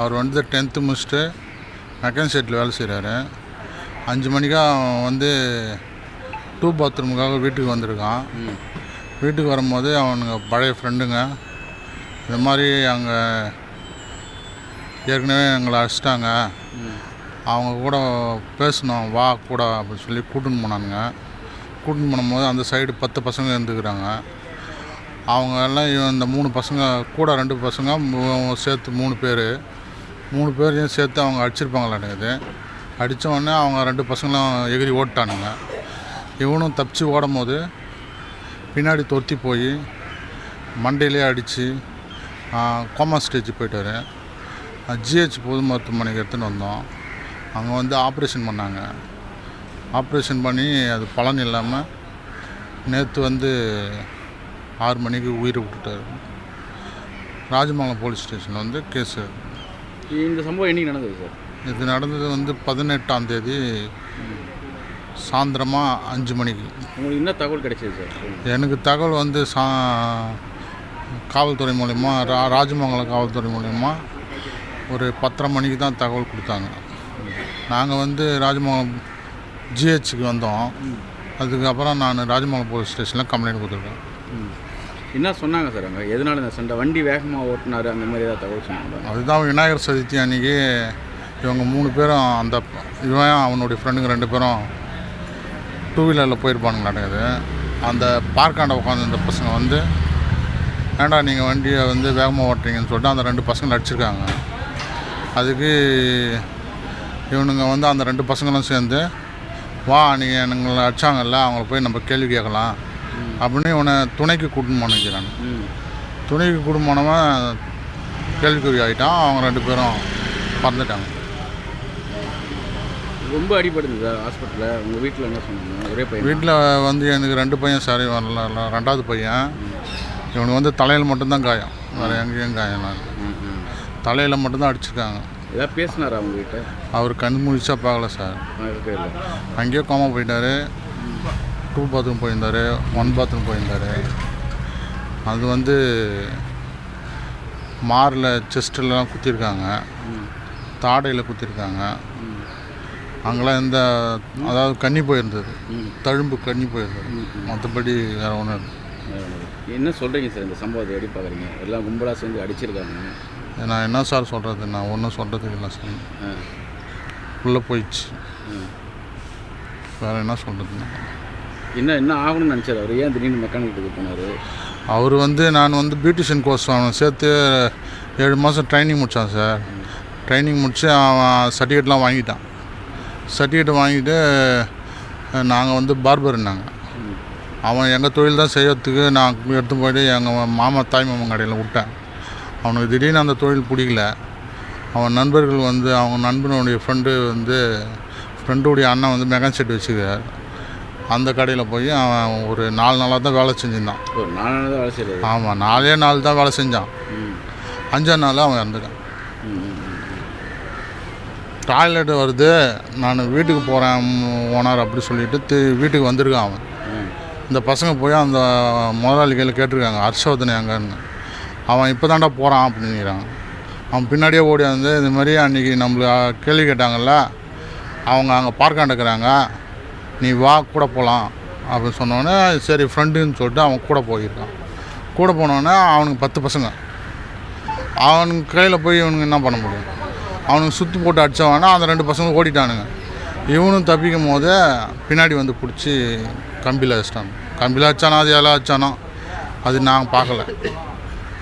அவர் வந்து டென்த்து முடிச்சுட்டு mechanic settle வேலை செய்கிறாரு அஞ்சு மணிக்கா அவன் வந்து டூ பாத்ரூமுக்காக வீட்டுக்கு வந்திருக்கான். வீட்டுக்கு வரும்போது அவனுங்க பழைய ஃப்ரெண்டுங்க இந்த மாதிரி அங்கே ஏற்கனவே எங்களை அடிச்சிட்டாங்க. அவங்க கூட பேசணும் வா கூட அப்படின்னு சொல்லி கூட்டின்னு போனானுங்க. கூட்டின்னு போகும்போது அந்த சைடு பத்து பசங்க இருந்துக்கிறாங்க. அவங்க எல்லாம் இந்த மூணு பசங்க கூட ரெண்டு பசங்க சேர்த்து மூணு பேர். மூணு பேரையும் சேர்த்து அவங்க அடிச்சிருப்பாங்களாட்டுக்குது அடித்தோடனே அவங்க ரெண்டு பசங்களும் எகிரி ஓட்டானுங்க இவனும் தப்பிச்சு ஓடும் போது பின்னாடி தொத்தி போய் மண்டையிலே அடித்து கோமா ஸ்டேஜ் போயிட்டார் ஜிஹெச் பொது மருத்துவமனைக்கு எடுத்துன்னு வந்தோம். அங்கே வந்து ஆப்ரேஷன் பண்ணாங்க. ஆப்ரேஷன் பண்ணி அது பலன் இல்லாமல் நேற்று வந்து ஆறு மணிக்கு உயிரை விட்டுட்டார். ராஜமங்கலம் போலீஸ் ஸ்டேஷனில் வந்து கேஸு இந்த சம்பவம் என்னைக்கு நடந்தது சார்? இது நடந்தது வந்து பதினெட்டாம் தேதி சாயந்தரமாக அஞ்சு மணிக்கு. உங்களுக்கு என்ன தகவல் கிடைச்சது சார்? எனக்கு தகவல் வந்து சா காவல்துறை மூலயமா ரா ராஜமங்கலம் காவல்துறை மூலயமா ஒரு பத்தரை மணிக்கு தான் தகவல் கொடுத்தாங்க. நாங்கள் வந்து ராஜமங்கலம் ஜிஹெச்சுக்கு வந்தோம். அதுக்கப்புறம் நான் ராஜமங்கலம் போலீஸ் ஸ்டேஷனில் கம்ப்ளைண்ட் கொடுத்துருக்கேன். என்ன சொன்னாங்க சார் அங்கே? எதனால இந்த சண்டை? வண்டி வேகமாக ஓட்டினார் அந்த மாதிரி ஏதாவது தகவல் சொன்னாங்க அதுதான் விநாயகர் சதுர்த்தி அன்னைக்கு இவங்க மூணு பேரும் அந்த இவன் அவனுடைய ஃப்ரெண்டுங்க ரெண்டு பேரும் டூ வீலரில் போயிருப்பானுங்களாட்டுக்குது அந்த பார்க்காண்ட உட்காந்து இந்த பசங்க வந்து ஏண்டா நீங்கள் வண்டியை வந்து வேகமாக ஓட்டுறீங்கன்னு சொல்லிட்டு அந்த ரெண்டு பசங்களை அடிச்சிருக்காங்க அதுக்கு இவனுங்க வந்து அந்த ரெண்டு பசங்களும் சேர்ந்து வா நீங்கள் எங்களை அடிச்சாங்கல்ல அவங்கள போய் நம்ம கேள்வி கேட்கலாம். அப்படின்னு இவனை துணைக்கு கூட்டின்னு போன வைக்கிறாங்க ம். துணைக்கு குடும்பமானவன் கேள்விக்குறி ஆகிட்டான் அவங்க ரெண்டு பேரும் பறந்துட்டாங்க. ரொம்ப அடிபடுது சார் ஹாஸ்பிட்டலில் உங்கள் வீட்டில் என்ன சொன்னாங்க? ஒரே பையன்? வீட்டில் வந்து எனக்கு ரெண்டு பையன் சரி வரல ரெண்டாவது பையன். இவனுக்கு வந்து தலையில் மட்டும்தான் காயம். வேறு எங்கேயும் காயம் இல்லை. ம் ம். தலையில் மட்டும்தான் அடிச்சிருக்காங்க. ஏதாவது பேசினாரா அவங்க கிட்ட அவர் கண் முழிச்சா பார்க்கல சார். அங்கேயே கோமா போயிட்டார். டூ பாத்ரூம் போயிருந்தார் ஒன் பாத்ரூம் போயிருந்தார். அது வந்து மாரில் செஸ்ட்லாம் குத்திருக்காங்க. தாடையில் குத்திருக்காங்க. அங்கெல்லாம் எந்த அதாவது கண்ணி போயிருந்தது. தழும்பு கண்ணி போயிருந்தது. மற்றபடி வேறு ஒன்றும் இல்ல. என்ன சொல்கிறீங்க சார் இந்த சம்பவத்தை? எப்படி பார்க்குறீங்க? எல்லாம் கும்பலாக சேர்ந்து அடிச்சிருக்காங்க. நான் என்ன சார் சொல்கிறது நான் ஒன்றும் சொல்கிறதுக்கு இல்லை சார். உள்ளே போயிடுச்சு. வேறு என்ன சொல்கிறது என்ன என்ன ஆகணும்னு நினச்சார் அவர்? ஏன் திடீர்னு மெக்கானிக் போனார்? அவர் வந்து நான் வந்து பியூட்டிஷியன் கோர்ஸ் அவனை சேர்த்து ஏழு மாதம் ட்ரைனிங் முடித்தான் சார் ட்ரைனிங் முடித்து அவன் சர்டிஃபிகேட்லாம் வாங்கிட்டான். சர்டிஃபிகேட் வாங்கிட்டு நாங்கள் வந்து பார்பர்னாங்க அவன் எங்கள் தொழில் தான் செய்யறதுக்கு நான் எடுத்து போயிட்டு எங்கள் மாமா தாய் மாமன் கடையில் விட்டேன். அவனுக்கு திடீர்னு அந்த தொழில் பிடிக்கல. அவன் நண்பர்கள் வந்து அவங்க நண்பனுடைய ஃப்ரெண்டு வந்து ஃப்ரெண்டுடைய அண்ணன் வந்து மெகான் செட் வச்சுக்கிறார். அந்த கடையில் போய் அவன் ஒரு நாலு நாளாக தான் வேலை செஞ்சுருந்தான். ஒரு நாலாவது தான் வேலை செய்கிறாரு ஆமாம் நாலே நாள் தான் வேலை செஞ்சான். அஞ்சாம் நாள் அவன் இறந்துட்டான். டாய்லெட் வருது நான் வீட்டுக்கு போகிறேன் ஓனர் அப்படி சொல்லிட்டு தி- வீட்டுக்கு வந்திருக்கான் அவன். இந்த பசங்க போய் அந்த முதலாளிகள் கேட்டிருக்காங்க ஹர்ஷவர்தன் எங்கன்னு அவன் இப்போ தாண்டா போகிறான் அப்படிங்கிறான் அவன் பின்னாடியே ஓடி வந்து இந்த மாதிரி அன்றைக்கி நம்மள கேள்வி கேட்டாங்கல்ல அவங்க அங்கே பார்க்காண்டுக்கிறாங்க நீ வா கூட போகலாம் அப்படின்னு சொன்னோடனே சரி ஃப்ரெண்டுன்னு சொல்லிட்டு அவன் கூட போயிருக்கான். கூட போனோடனே அவனுக்கு பத்து பசங்க. அவனுக்கு கையில் போய் இவனுக்கு என்ன பண்ண முடியும்? அவனுக்கு சுற்று போட்டு அடித்தவனா அந்த ரெண்டு பசங்க ஓடிட்டானுங்க. இவனும் தப்பிக்கும் போது பின்னாடி வந்து பிடிச்சி கம்பியில் வச்சிட்டாங்க கம்பியில் அடித்தானா அது எல்லாம் வச்சானோ அது நாங்கள் பார்க்கல.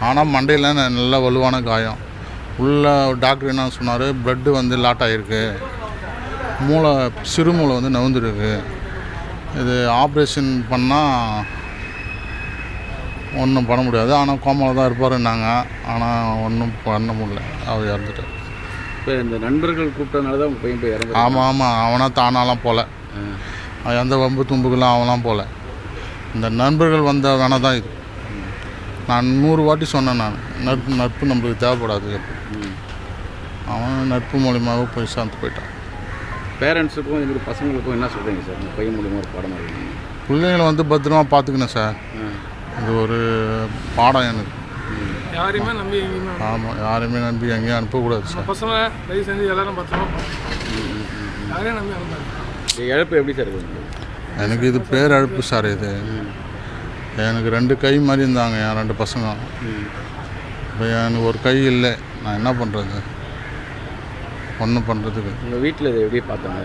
ஆனால் மண்டையில் நல்ல வலுவான காயம். உள்ள டாக்டர் என்ன சொன்னார் ப்ளட்டு வந்து லாட் ஆகிருக்கு மூளை சிறுமூளை வந்து நவுந்துருக்கு இது ஆப்ரேஷன் பண்ணால் ஒன்றும் பண்ண முடியாது. ஆனால் கோமாவில் தான் இருப்பாருன்னாங்க. ஆனால் ஒன்றும் பண்ண முடியல. அவர் இறந்துட்டார். இப்போ இந்த நண்பர்கள் கூப்பிட்டதுனால தான் பையன் போய் இறந்து ஆமாம் ஆமாம் அவனா தானாலாம் போகல எந்த வம்பு தும்புக்கெல்லாம் அவன்லாம் போகல இந்த நண்பர்கள் வந்த வேணா தான் இது. நான் நூறு வாட்டி சொன்னேன் நான். நட்பு நட்பு நம்மளுக்கு தேவைப்படாது. அவன் நட்பு மூலியமாகவே போய் சார்ந்து போயிட்டான். பேரண்ட்ஸுக்கும் இந்த மாதிரி பசங்களுக்கும் என்ன சொல்கிறீங்க சார்? உங்கள் பையன் மூலியமாக ஒரு பாடமாக இருக்கீங்க பிள்ளைங்களை வந்து பத்திரமா பார்த்துக்கணும் சார். இது ஒரு பாடம் எனக்கு. யாரையுமே நம்பி எங்கேயுமே ஆமாம் யாரையுமே நம்பி எங்கேயும் அனுப்பக்கூடாது சார். பசங்க தயவு செஞ்சு எல்லாரும் பத்திரமா. யாரையும் நம்பி அனுப்பாது இந்த இழப்பு எப்படி சார் இருக்கு எனக்கு இது பேரழுப்பு சார் இது. எனக்கு ரெண்டு கை மாதிரி இருந்தாங்க என் ரெண்டு பசங்க. இப்போ எனக்கு ஒரு கை இல்லை. நான் என்ன பண்ணுறது ஒன்றும் பண்ணுறதுக்கு உங்கள் வீட்டில் இதை எப்படி பார்த்தாங்க?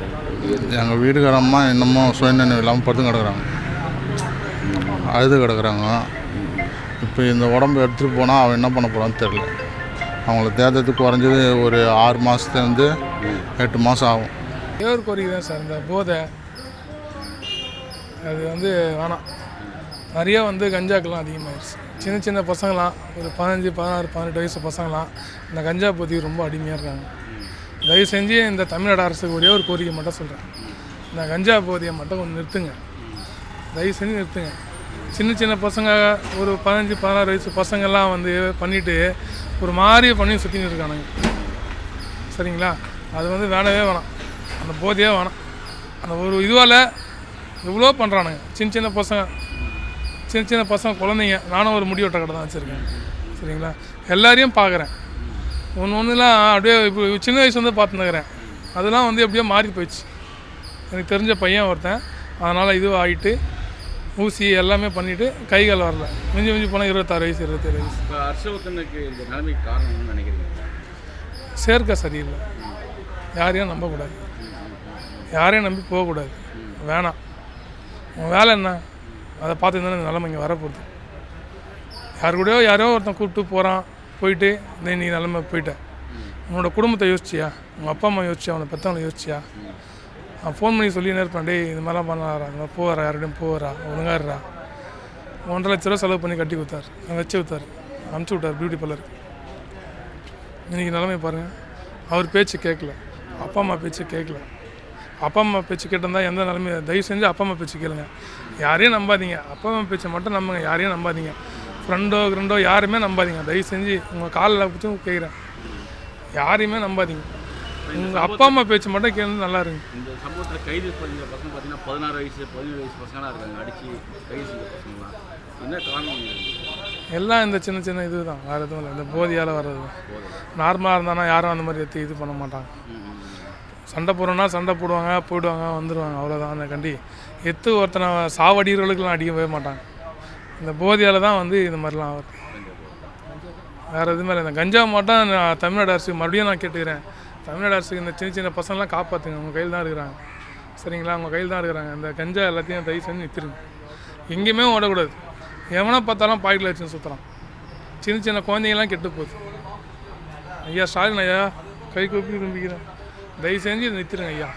எங்கள் வீட்டுக்காரம்மா இன்னமும் சுயநினைவு இல்லாமல் படுத்து கிடக்குறாங்க. அழுது கிடக்குறாங்க. இப்போ இந்த உடம்பு எடுத்துகிட்டு போனால் அவன் என்ன பண்ண போகிறான்னு தெரில அவங்கள தேர்தலுக்கு குறைஞ்சது ஒரு ஆறு மாதத்துலேருந்து எட்டு மாதம் ஆகும். ஒரு கோரிக்கை தான் சார் இந்த போதை. அது வந்து வேணாம். நிறைய வந்து கஞ்சாக்கெல்லாம் அதிகமாகிடுச்சு சின்ன சின்ன பசங்களாம் ஒரு பதினஞ்சு பதினாறு பதினெட்டு வயசு பசங்களாம் இந்த கஞ்சா போதைக்கு ரொம்ப அடிமையாக இருக்காங்க. தயவு செஞ்சு இந்த தமிழ்நாடு அரசுக்கு ஒரே ஒரு கோரிக்கை மட்டும் சொல்கிறேன் இந்த கஞ்சா போதையை மட்டும் கொஞ்சம் நிறுத்துங்க. தயவு செஞ்சு நிறுத்துங்க. சின்ன சின்ன பசங்க ஒரு பதினஞ்சு பதினாறு வயசு பசங்கள்லாம் வந்து பண்ணிவிட்டு ஒரு மாதிரி பண்ணி சுற்றின்னு இருக்கானுங்க. சரிங்களா? அது வந்து வேணவே வேணாம். அந்த போதையே வேணாம். அந்த ஒரு இதுவால் எவ்வளோ பண்ணுறானுங்க சின்ன சின்ன பசங்க. சின்ன சின்ன பசங்க குழந்தைங்க. நானும் ஒரு முடிவெட்ட கடை தான் வச்சுருக்கேன். சரிங்களா? எல்லாரையும் பார்க்குறேன். ஒன்று ஒன்றுலாம் அப்படியே இப்போ சின்ன வயசு வந்து பார்த்துன்னுக்கிறேன் அதெல்லாம் வந்து எப்படியோ மாறி போயிடுச்சு. எனக்கு தெரிஞ்ச பையன் ஒருத்தன். அதனால் இதுவும் ஆகிட்டு ஊசி எல்லாமே பண்ணிவிட்டு கைகள் வரல. மிஞ்சி மிஞ்சி போனால் இருபத்தாறு வயசு இருபத்தேழு வயசு. இப்போ ஹர்ஷவர்தனுக்கு இந்த நிலைமைக்கு காரணம் என்னன்னு நினைக்கிறீங்க? சேர்க்கை சரியில்லை. யாரையும் நம்பக்கூடாது. யாரையும் நம்பி போகக்கூடாது. வேணாம். உன் வேலை என்ன? அதை பார்த்து தானே இந்த நிலைமை இங்கே வரப்போகுது. யார் கூடயோ யாரோ ஒருத்தன் கூப்பிட்டு போகிறான் போயிட்டு இந்த நீ நிலைமை போயிட்டேன் உன்னோட குடும்பத்தை யோசிச்சியா? உங்கள் அப்பா அம்மா யோசிச்சியா அவனை பெற்றவங்களை யோசிச்சியா? நான் ஃபோன் பண்ணி சொல்லி இருப்பேன் டேய் இது மாதிரிலாம் பண்ணாரா இந்த மாதிரி போகிறா யார்கிட்டையும் போகிறா ஒழுங்கா ஒன்றரை லட்ச ரூபா செலவு பண்ணி கட்டி கொடுத்தாரு. வச்சு விட்டார் அனுப்பிச்சி விட்டார் பியூட்டி பார்லர் இன்றைக்கி நிலைமை பாருங்கள் அவர் பேச்சு கேட்கல. அப்பா அம்மா பேச்சு கேட்கல. அப்பா அம்மா பேச்சு கேட்டிருந்தா எந்த நிலமையும் தயவு செஞ்சு அப்பா அம்மா பேச்சு கேளுங்க. யாரையும் நம்பாதீங்க. அப்பா அம்மா பேச்சை மட்டும் நம்புங்க. யாரையும் நம்பாதீங்க. ஃப்ரெண்டோ ஃப்ரெண்டோ யாருமே நம்பாதீங்க. தயவு செஞ்சு உங்கள் காலில் பிடிச்சும் கேட்குறேன் யாரையுமே நம்பாதீங்க. உங்கள் அப்பா அம்மா பேச்சு மட்டும் கேளு நல்லா இருங்க. இந்த சம்பவத்தில் கைது பண்ண பசங்க பார்த்தீங்கன்னா பதினாறு வயசு பதினேழு வயசு பசங்களாம் இருக்காங்க. அடித்து கைது செஞ்ச பசங்களாம். என்ன காரணம்? எல்லாம் இந்த சின்ன சின்ன இது தான் வேறு எதுவும் இல்லை. இந்த போதியால் வர்றது. தான் நார்மலாக இருந்தானா யாரும் அந்த மாதிரி எடுத்து இது பண்ண மாட்டாங்க. சண்டை போடுறோன்னா சண்டை போடுவாங்க போயிடுவாங்க வந்துடுவாங்க அவ்வளோதான் அந்த கண்டி. எத்து ஒருத்தனை சாவடிகிறவர்களுக்கெல்லாம் அடிக்கவே மாட்டாங்க. இந்த போதியால் தான் வந்து இந்த மாதிரிலாம் ஆகுது. வேறு எதுவுமே இல்லை. இந்த கஞ்சா மட்டும் நான் தமிழ்நாடு அரசு மறுபடியும் நான் கேட்டுக்கிறேன். தமிழ்நாடு அரசுக்கு இந்த சின்ன சின்ன பசங்களாம் காப்பாற்றுங்க உங்கள் கையில் தான் இருக்கிறாங்க. சரிங்களா? உங்கள் கையில் தான் இருக்கிறாங்க. இந்த கஞ்சா எல்லாத்தையும் தயவு செஞ்சு நிறுத்திருங்க. எங்கேயுமே ஓடக்கூடாது. எவனை பார்த்தாலும் பாக்கெட்டில் வச்சுன்னு சுற்றுறான் சின்ன சின்ன குழந்தைங்கள்லாம் கெட்டு போகுது. ஐயா ஸ்டாலின் ஐயா கை கூப்பி விரும்பிக்கிறேன் தயவு செஞ்சு இதை நிறுத்திடுங்க ஐயா.